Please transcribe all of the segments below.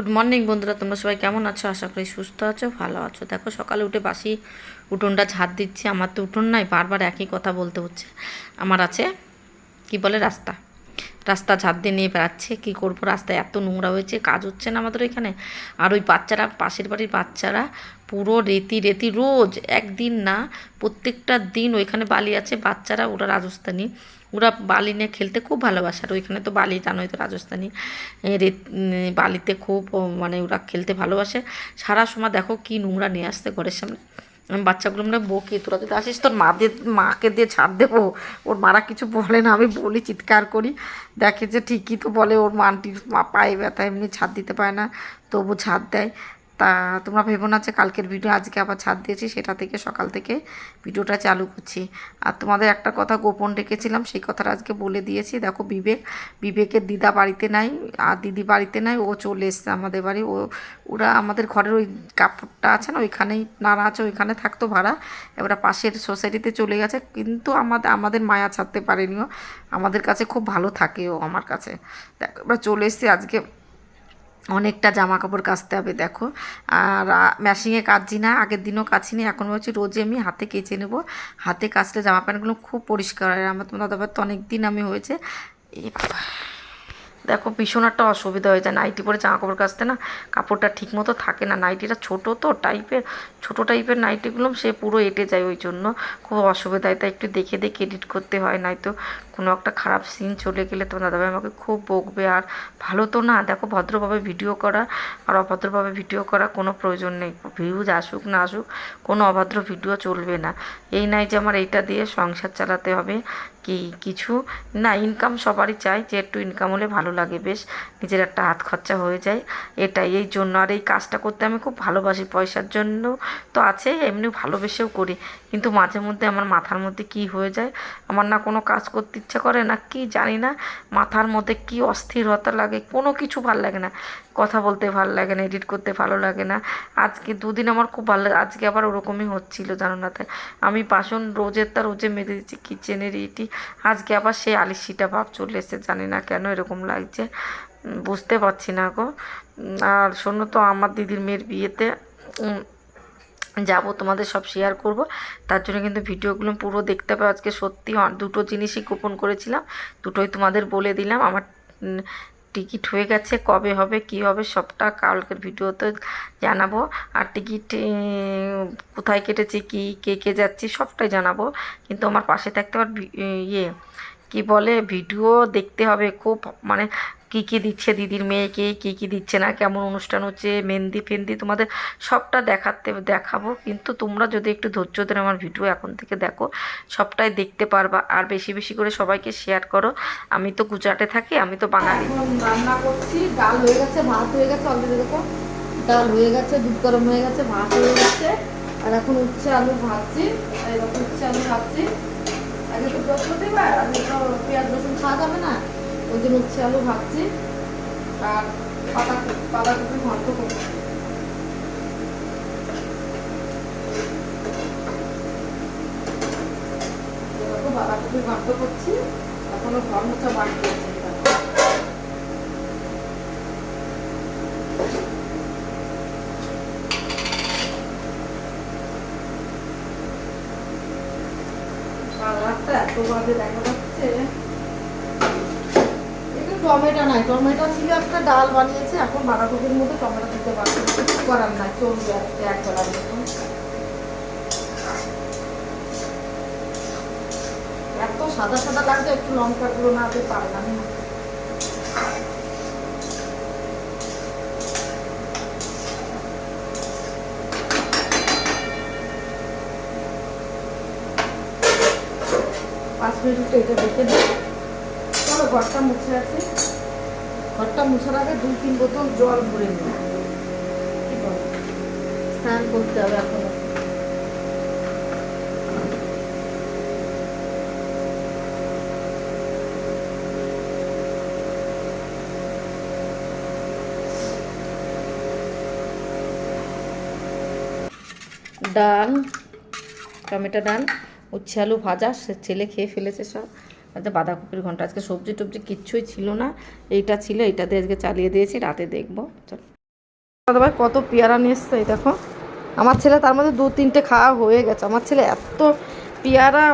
Good morning বন্ধুরা, তোমরা সবাই কেমন আছো? আশা করি সুস্থ আছো, ভালো আছো। দেখো, সকালে উঠে বাসি উঠোনটা ঝাড় দিচ্ছি। আমার তো উঠোন নাই, বারবার একই কথা বলতে হচ্ছে। আমার আছে, কি বলে, রাস্তা। রাস্তা ঝাড় দিয়ে নিয়ে বেড়াচ্ছে। কী করব, রাস্তায় এত নোংরা হয়েছে, কাজ হচ্ছে না আমাদের ওইখানে আর ওই বাচ্চারা, পাশের বাড়ির বাচ্চারা পুরো রেতি রেতি রোজ, একদিন না, প্রত্যেকটা দিন ওইখানে বালি আছে। বাচ্চারা, ওরা রাজস্থানী। ওরা বালি নিয়ে খেলতে খুব ভালোবাসে। আর ওইখানে তো বালি, জানোই তো রাজস্থানী বালিতে খুব মানে ওরা খেলতে ভালোবাসে। সারা সময় দেখো কি নোংরা নিয়ে আসতে ঘরের সামনে। আমি বাচ্চাগুলো আমরা বকি, তোরা যদি আসিস তোর মা মাদের মাকে দিয়ে ছাড় দেবো। ওর মারা কিছু বলে না, আমি বলি, চিৎকার করি। দেখে যে ঠিকই তো বলে, ওর মানটির পায়ে ব্যথা, এমনি ছাদ দিতে পারে না, তবু ছাদ দেয়। তা তোমরা ভেবো না যে কালকের ভিডিও আজকে আবার ছাদ দিয়েছি, সেটা থেকে সকাল থেকে ভিডিওটা চালু করছি। আর তোমাদের একটা কথা গোপন রেখেছিলাম, সেই কথাটা আজকে বলে দিয়েছি। দেখো বিবেক, বিবেকের দিদা বাড়িতে নাই, আর দিদি বাড়িতে নাই, ও চলে এসছে আমাদের বাড়ি। ও, ওরা আমাদের ঘরের ওই কাপড়টা আছে না, ওইখানেই নাড়া আছে, ওইখানে থাকতো ভাড়া। এবার পাশের সোসাইটিতে চলে গেছে, কিন্তু আমাদের আমাদের মায়া ছাড়তে পারেনিও আমাদের কাছে খুব ভালো থাকে ও আমার কাছে। দেখো এবার চলে এসছি আজকে অনেকটা জামা কাপড় কাচতে হবে, দেখো। আর মেশিনে কাচছি না, আগের দিনও কাচিনি এখন ভাবছি রোজে আমি হাতে কেচে নেব। হাতে কাচলে জামা প্যান্টগুলো খুব পরিষ্কার হয়। আমার তোমার দাদাবার তো অনেক দিন আমি হয়েছে। এ বাবা দেখো একটা অসুবিধা হয়ে যায়। নাইটি পরে জামা কাপড় কাচতে না কাপড়টা ঠিক মতো থাকে না। নাইটিটা ছোটো তো, টাইপের, ছোটো টাইপের নাইটিগুলো সে পুরো এঁটে যায় ওই জন্য। খুব অসুবিধা হয়। তাই একটু দেখে দেখে এডিট করতে হয়। নয়তো কোনো একটা খারাপ সিন চলে গেলে তোমার দাদাভাই আমাকে খুব বকবে। আর ভালো তো না। দেখো ভদ্রভাবে ভিডিও করা আর অভদ্রভাবে ভিডিও করা কোনো প্রয়োজন নেই। ভিউজ আসুক না আসুক, কোনো অভদ্র ভিডিও চলবে না। এই নাই যে আমার এইটা দিয়ে সংসার চালাতে হবে। কি কিছু না ইনকাম সবারই চাই। যে একটু ইনকাম হলে ভালো লাগে বেশ নিজের একটা হাত খরচা হয়ে যায়। এটাই, এই জন্য। আর এই কাজটা করতে আমি খুব ভালোবাসি, পয়সার জন্য তো আছে, এমনি ভালোবেসেও করি। কিন্তু মাঝে মধ্যে আমার মাথার মধ্যে কি হয়ে যায়? আমার না কোনো কাজ করতে ইচ্ছা করে না, কি জানি না। মাথার মধ্যে কি অস্থিরতা লাগে, কোনো কিছু ভালো লাগে না। কথা বলতে ভালো লাগে না এডিট করতে ভালো লাগে না। আজকে দুদিন আমার খুব ভালো লাগে, আজকে আবার ওরকমই হচ্ছিল, জানো না তাই আমি বাসন রোজের তা রোজে মেজে দিচ্ছি কিচেনের ইটি। আজকে আবার সেই আলিশিটা ভাব চলে এসেছে, জানি না কেন এরকম লাগছে। বুঝতে পারছি না গো। আর শোনো তো, আমার দিদির মেয়ের বিয়েতে যাব, তোমাদের সব শেয়ার করব। তার জন্য কিন্তু ভিডিওগুলো পুরো দেখতে পাবে। আজকে সত্যি দুটো জিনিসই গোপন করেছিলাম। দুটোই তোমাদের বলে দিলাম। আমার টিকিট হয়ে গেছে। কবে হবে, কি হবে, সবটা কালকের ভিডিওতে জানাব। আর টিকিট কোথায় কেটেছি, কি, কে কে যাচ্ছি, সবটাই জানাব। কিন্তু আমার পাশে থাকতে আবার ইয়ে কি বলে, ভিডিও দেখতে হবে। খুব মানে কী কী দিচ্ছে দিদির মেয়েকে, কী কী দিচ্ছে না, কেমন অনুষ্ঠান হচ্ছে, মেহেন্দি ফেন্দি তোমাদের সবটা দেখাতে, দেখাবো। কিন্তু তোমরা যদি একটু ধৈর্য ধরে আমার ভিডিও এখন থেকে দেখো, সবটাই দেখতে পারবা। আর বেশি বেশি করে সবাইকে শেয়ার করো। আমি তো গুজরাটে থাকি, আমি তো বাঙালি। রান্না করছি, ডাল হয়ে গেছে, ভাত হয়ে গেছে অলরেডি দেখো। ডাল হয়ে গেছে, দুধ গরম হয়ে গেছে, ভাত হয়ে গেছে। আর এখন উচ্ছে আলু ভাজছি উচ্ছে আলু ভাজছি। আগে তো বৃহস্পতিবার আগে তো পেঁয়াজ রসুন খাওয়া যাবে না। ওই জন্য উচ্ছে আলু ভাজছি আর পাতা বাঁধাকপি ঘন্ট করছি। করছি, এখনও ঘর মোছা বাকি আছে এটা টমেটো নাই। টমেটো ছিল একটা ডাল বানিয়েছে, এখন বাঁধাকপির মধ্যে টমেটো দিতে পারছে। কিছু করার নাই, চলবে এক বেলার মতো এত সাদা সাদা লাগছে, একটু লঙ্কা গুঁড়ো না পারে না। পাঁচ মিনিট এটা রেখে দিই ঘরটা মুছে আছে। ঘরটা মুছার আগে দুই, তিন বোতল জল ভরে নিই কি? স্নান করতে হবে এখন। ডাল টমেটো ডাল উচ্ছে আলু ভাজা, সে ছেলে খেয়ে ফেলেছে সব। আচ্ছা বাঁধাকপির ঘণ্টা। আজকে সবজি টবজি কিচ্ছুই ছিল না। এইটা ছিল এইটাতে আজকে চালিয়ে দিয়েছি, রাতে দেখব। চলো। দাদাভাই কত পেয়ারা নিয়ে এসছে এই দেখো। আমার ছেলে তার মধ্যে দু তিনটে খাওয়া হয়ে গেছে। আমার ছেলে এত পেয়ারা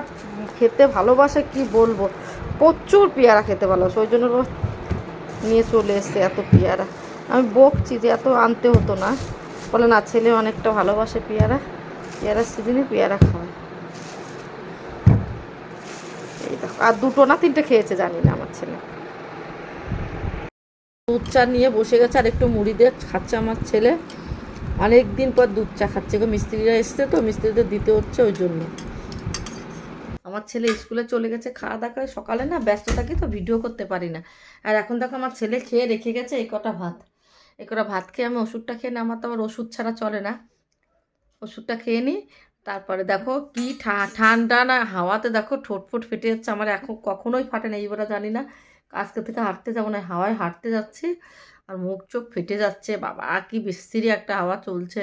খেতে ভালোবাসে, কি বলব? প্রচুর পেয়ারা খেতে ভালোবাসে। ওই জন্য নিয়ে চলে এসছে এত পেয়ারা। আমি বকছি যে এত আনতে হতো না। বলে, না, ছেলে অনেকটা ভালোবাসে পেয়ারা। পেয়ারার সিজনে পেয়ারা খাওয়ায় এই দেখো আর দুটো না, তিনটে খেয়েছে, জানি না আমার ছেলে। দুধ চা নিয়ে বসে গেছে, আর একটু মুড়ি দিয়ে খাচ্ছে আমার ছেলে। অনেক দিন পর দুধ চা খাচ্ছে গো, মিস্ত্রিরা এসছে তো, মিস্ত্রিদের দিতে হচ্ছে ওই জন্য। আমার ছেলে স্কুলে চলে গেছে, খাওয়া দাওয়া সকালে না, ব্যস্ত থাকি তো, ভিডিও করতে পারি না। আর এখন দেখো আমার ছেলে খেয়ে রেখে গেছে এই কটা ভাত। এই কটা ভাত খেয়ে আমি ওষুধটা খেয়ে না আমার তো আবার ওষুধ ছাড়া চলে না। ওষুধটা খেয়ে নিই তারপরে দেখো কি ঠান্ডা না হাওয়াতে দেখো ঠোঁটফোট ফেটে যাচ্ছে, আমার এখন কখনোই ফাটে না এইবার জানি না। আজকে থেকে হাঁটতে যাব না, হাওয়ায় হাঁটতে যাচ্ছি আর মুখ চোখ ফেটে যাচ্ছে, বাবা কি বিশ্রী একটা হাওয়া চলছে।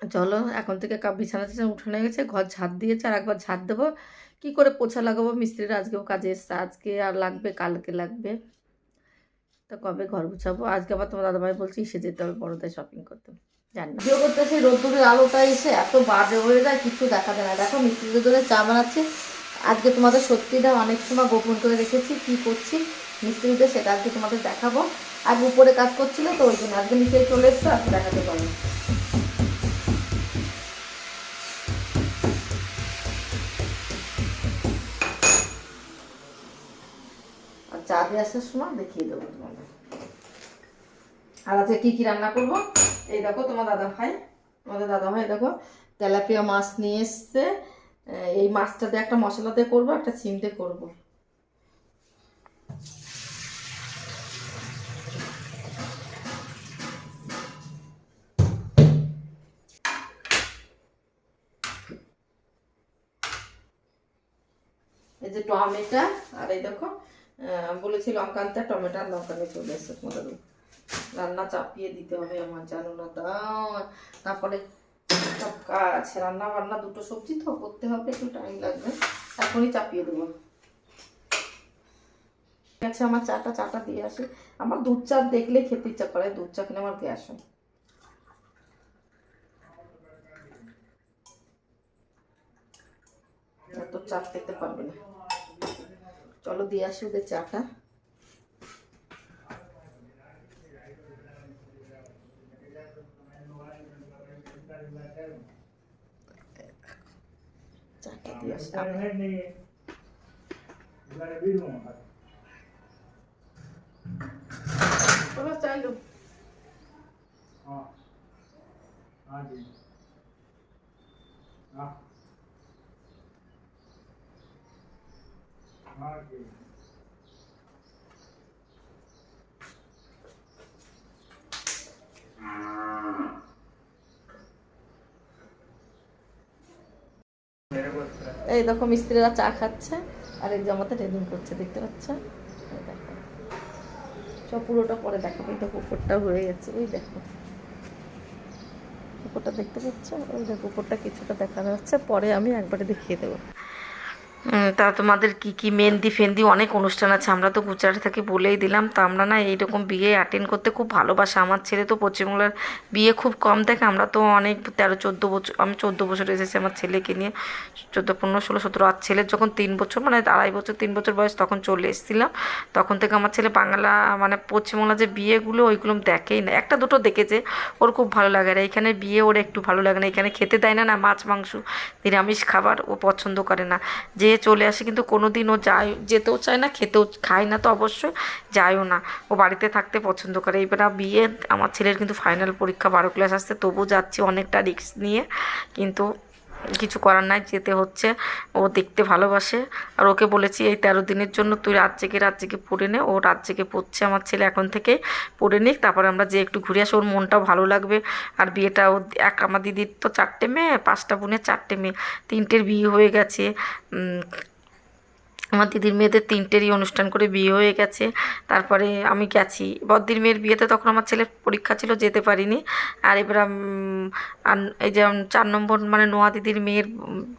চলো এখন থেকে বিছানা টিছানা উঠানো গেছে, ঘর ঝাড় দিয়েছে আর একবার ঝাড় দেবো। কি করে পোছা লাগাবো? মিস্ত্রিরা আজকেও কাজে এসছে, আজকে আর লাগবে, কালকে লাগবে। তা কবে ঘর গুছাবো? আজকে আবার তোমার দাদাভাই বলছি এসে যেতে হবে বড়দায় শপিং করতে। জানি রোদ্দুরের আলোটা এসে এত বাজে হয়ে যায়, কিছু দেখা যায় না। দেখো মিস্ত্রিদের ধরে চা বানাচ্ছে। আজকে তোমাদের সত্যিটা অনেক সময় গোপন করে রেখেছি, কি করছি মিস্ত্রিদের সেটা আজকে তোমাদের দেখাবো। আজ উপরে কাজ করছিল তো, ওই জন্য আজকে নিচে চলে এসছে, আজকে দেখাতে পারব। আর চা দিয়ে আসার সময় দেখিয়ে দেবো তোমাদের। আর আজকে কী কী রান্না করব? এই দেখো তোমার দাদা ভাই, তোমাদের দাদা ভাই, দেখো তেলাপিয়া মাছ নিয়ে এসছে। এই মাছটা দিয়ে একটা মশলা দিয়ে করব, একটা দিয়ে করব। এই যে টমেটো, আর এই দেখো বলেছি লঙ্কা আনতে টমেটো আর লঙ্কা নিয়ে চলে এসছে তোমাদের রান্না চাপিয়ে দিতে হবে আমার, জানো না তারপরে সব কাজ রান্না বান্না দুটো সবজি তো, করতে হবে, একটু টাইম লাগবে। এখনই চাপিয়ে দেবো। আছে, আমার চাটা চাটা দিয়ে আসে। আমার দুধ চা দেখলে খেতে ইচ্ছা করে, দুধ চা খেলে আমার গ্যাস হয়। এত চা খেতে পারবে না। চলো দিয়ে আসি ওদের চাটা। চাটা দিয়ে আসি চলো চাইলো এই দেখো মিস্ত্রিরা চা খাচ্ছে, আর এই জামাতে রেডিং করছে, দেখতে পাচ্ছ? দেখো। পুরোটা পরে দেখো এই দেখো, উপরটা হয়ে গেছে। ওই দেখো। উপরটা দেখতে পাচ্ছ? ওই দেখো, উপরটা কিছুটা দেখানো হচ্ছে পরে আমি একবারে দেখিয়ে দেবো। তা তোমাদের কি কি মেহেন্দি ফেন্দি অনেক অনুষ্ঠান আছে, আমরা তো গুজরাটে থাকি বলেই দিলাম, তো আমরা না এইরকম বিয়ে অ্যাটেন্ড করতে খুব ভালোবাসা। আমার ছেলে তো পশ্চিমবাংলার বিয়ে খুব কম দেখে, আমরা তো অনেক তেরো, চোদ্দ বছর, আমি চোদ্দ বছর এসেছি আমার ছেলেকে নিয়ে, চোদ্দ, পনেরো, ষোলো, সতেরো, আর ছেলের যখন তিন বছর মানে আড়াই বছর, তিন বছর বয়স তখন চলে এসেছিলাম, তখন থেকে আমার ছেলে বাংলা মানে পশ্চিমবাংলা যে বিয়েগুলো ওইগুলো দেখেই না। একটা দুটো দেখেছে, ওর খুব ভালো লাগে আর এইখানে বিয়ে ওর একটু ভালো লাগে না, এখানে খেতে দেয় না না মাছ, মাংস, নিরামিষ খাবার ও পছন্দ করে না। যে চলে আসে, কিন্তু কোনো দিন ও যায়, যেতেও চায় না, খেতেও খায় না তো অবশ্যই যায়ও না। ও বাড়িতে থাকতে পছন্দ করে। এবার বিয়ে, আমার ছেলের কিন্তু ফাইনাল পরীক্ষা, বারো ক্লাস আসছে তবু যাচ্ছি অনেকটা রিস্ক নিয়ে, কিন্তু কিছু করার নাই, যেতে হচ্ছে। ও দেখতে ভালোবাসে। আর ওকে বলেছি, এই তেরো দিনের জন্য তুই রাত জেগে রাত জেগে পড়ে নে। ও রাত জেগে পড়ছে আমার ছেলে এখন থেকে, পড়ে নিক। তারপরে আমরা যে একটু ঘুরে আসি, ওর মনটাও ভালো লাগবে। আর বিয়েটা ও এক, আমার দিদির তো চারটে মেয়ে, পাঁচটা বোনের চারটে মেয়ে। তিনটের বিয়ে হয়ে গেছে। আমার দিদির মেয়েদের তিনটেরই অনুষ্ঠান করে বিয়ে হয়ে গেছে। তারপরে আমি গেছি। বদ্দির মেয়ের বিয়েতে তখন আমার ছেলের পরীক্ষা ছিল, যেতে পারিনি। আর এবার এই যে চার নম্বর মানে নোয়া দিদির মেয়ের,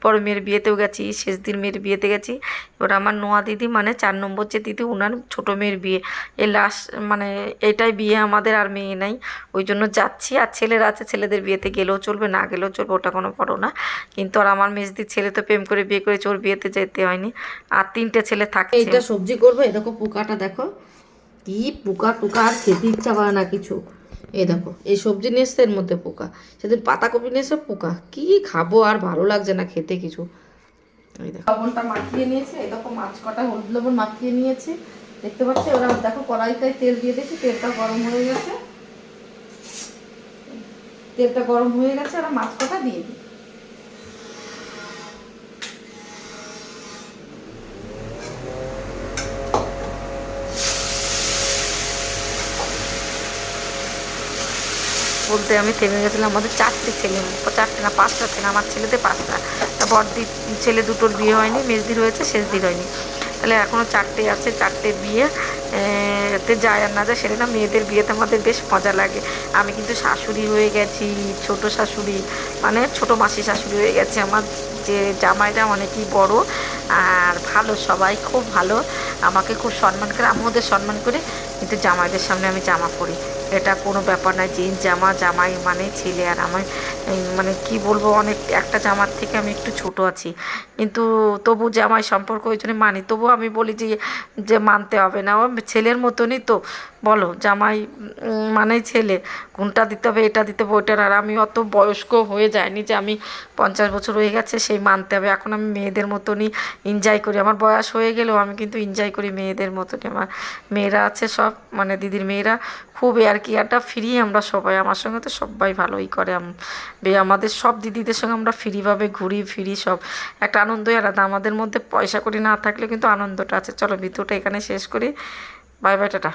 বড় মেয়ের বিয়েতেও গেছি, শেষ দিন মেয়ের বিয়েতে গেছি। এবার আমার নোয়া দিদি মানে চার নম্বর যে দিদি ওনার ছোটো মেয়ের বিয়ে। এই লাস্ট মানে এটাই বিয়ে আমাদের আর মেয়ে নাই। ওই জন্য যাচ্ছি। আর ছেলেরা আছে, ছেলেদের বিয়েতে গেলেও চলবে, না গেলেও চলবে, ওটা কোনো বড় না। কিন্তু আর আমার মেজদির ছেলে তো প্রেম করে বিয়ে করেছে, ওর বিয়েতে যেতে হয়নি। আর তিনটে ছেলে থাকছে। এইটা সবজি করবে এই দেখো পোকাটা দেখো। কি পোকা টোকা আর খেতে ইচ্ছা করে না কিছু। এই দেখো এই সবজি নিয়ে এর মধ্যে পোকা। সেদিন পাতাকপি নিয়ে এসে পোকা। কি খাব আর ভালো লাগছে না খেতে কিছু। এই দেখো। লবণটা মাখিয়ে নিয়েছে এই দেখো মাছ কটা হলুদ লবণ মাখিয়ে নিয়েছি। দেখতে পাচ্ছি ওরা দেখো কড়াইটায় তেল দিয়ে দিয়েছি তেলটা গরম হয়ে গেছে। তেলটা গরম হয়ে গেছে আর মাছ কটা দিয়ে দিই। বলতে আমি থেমে গেছিলাম। আমাদের চারটে ছেলে চারটে না, পাঁচটা ছেলে। আমার ছেলেতে পাঁচটা। তা বড়দির ছেলে দুটোর বিয়ে হয়নি, মেজদির হয়েছে, শেষদির হয়নি। তাহলে এখনও চারটে আছে, চারটে বিয়ে। তে যায় আর না যায় সেটা না, মেয়েদের বিয়েতে আমাদের বেশ মজা লাগে। আমি কিন্তু শাশুড়ি হয়ে গেছি, ছোট শাশুড়ি। মানে ছোট মাসি শাশুড়ি হয়ে গেছে। আমার যে জামাইটা অনেকই বড়। আর ভালো, সবাই খুব ভালো। আমাকে খুব সম্মান করে আমি ওদের সম্মান করি, কিন্তু জামাইদের সামনে আমি জামা পরি। এটা কোনো ব্যাপার নয় জিন্স জামা, জামাই মানে ছেলে আর আমার মানে কি বলব, অনেক, একটা জামার থেকে আমি একটু ছোট আছি। কিন্তু তবু জামাই সম্পর্ক ওই জন্য মানি। তবু আমি বলি যে যে মানতে হবে না। ও ছেলের মতনই তো। বলো, জামাই মানেই ছেলে। কোনটা দিতে হবে, এটা দিতে হবে, ওইটার। আর আমি অত বয়স্ক হয়ে যায়নি যে আমি পঞ্চাশ বছর হয়ে গেছে, সেই মানতে হবে। এখন আমি মেয়েদের মতনই এনজয় করি। আমার বয়স হয়ে গেলেও আমি কিন্তু এনজয় করি মেয়েদের মতনই। আমার মেয়েরা আছে সব মানে দিদির মেয়েরা খুব এয়ার কেয়ারটা ফ্রি আমরা সবাই। আমার সঙ্গে তো সবাই ভালোই করে। আমাদের সব দিদিদের সঙ্গে আমরা ফ্রিভাবে ঘুরি, ফিরি সব। একটা আনন্দই আলাদা আমাদের মধ্যে পয়সা করি না থাকলে কিন্তু আনন্দটা আছে। চলো ভিডিওটা এখানে শেষ করি। Bye bye, tata.